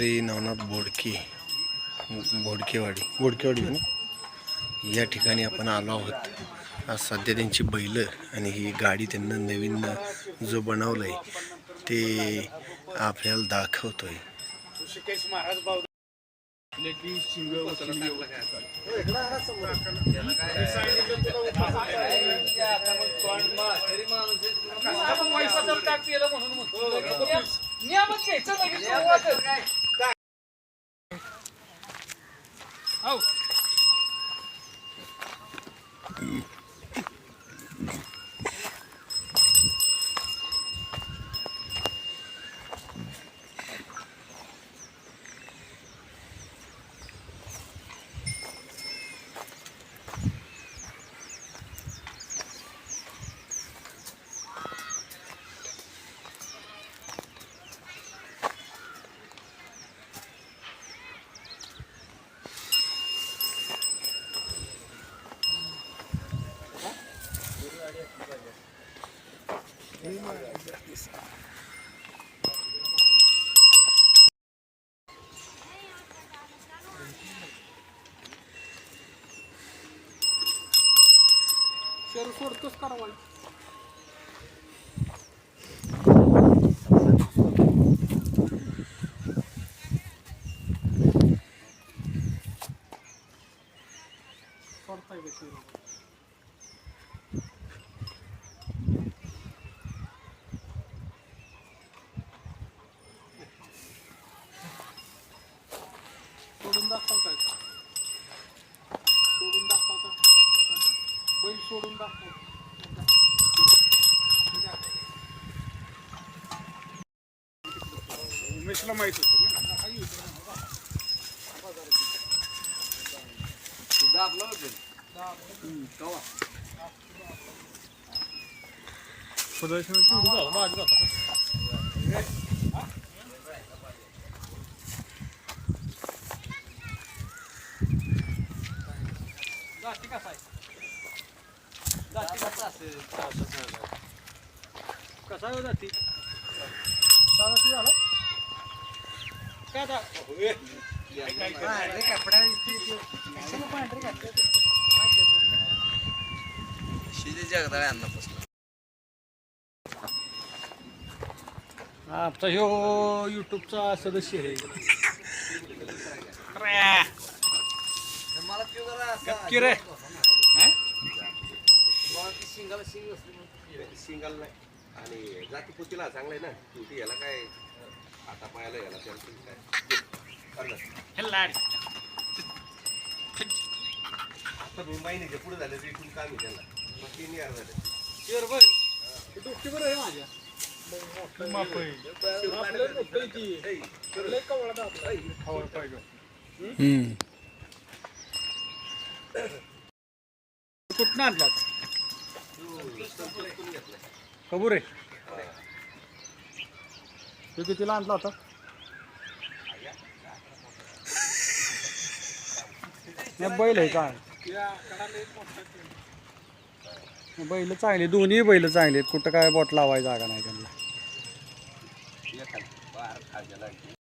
श्री नवनाथ बोडके बोडकेवाडी. बोडकेवाडी ना? या ठिकाणी आपण आलो आहोत. आज सध्या त्यांची बैल आणि ही गाडी त्यांना नवीन जो बनवलं आहे ते आपल्याला दाखवतोय. नियमच घ्यायचं Oh. शेरू सोडतोच करावा सोडताय का शेरू बैल सोडून दाखव उमेशला माहीत होतं ना जाती कसा आहे जाती कसा कसा आहे हो जाती सहा जाती झाला काय आता आमचा ह्यो युट्यूबचा सदस्य आहे नक्की रे? सिंगल नाही आणि जाती पुतीला चांगलं आहे ना शेवटी याला काय आता पाहायला याला त्याला काय. आता मी महिन्याच्या पुढे झाले ते इथून काम आहे त्याला मग तीन यार झाले शेर बघ. हे डोक्यावर आहे माझ्या माप आहे. आपलं मोठं आहे की. लय कवळा दात आहे. खावळ पाहिजे. हम्म. कुठनं कबूर आहे. ते कितीला आणला होता? बैल आहे का? बैल चांगली दोन्ही बैल चांगले आहेत. कुठं काय बोट लावायचा जागा नाही त्यांना.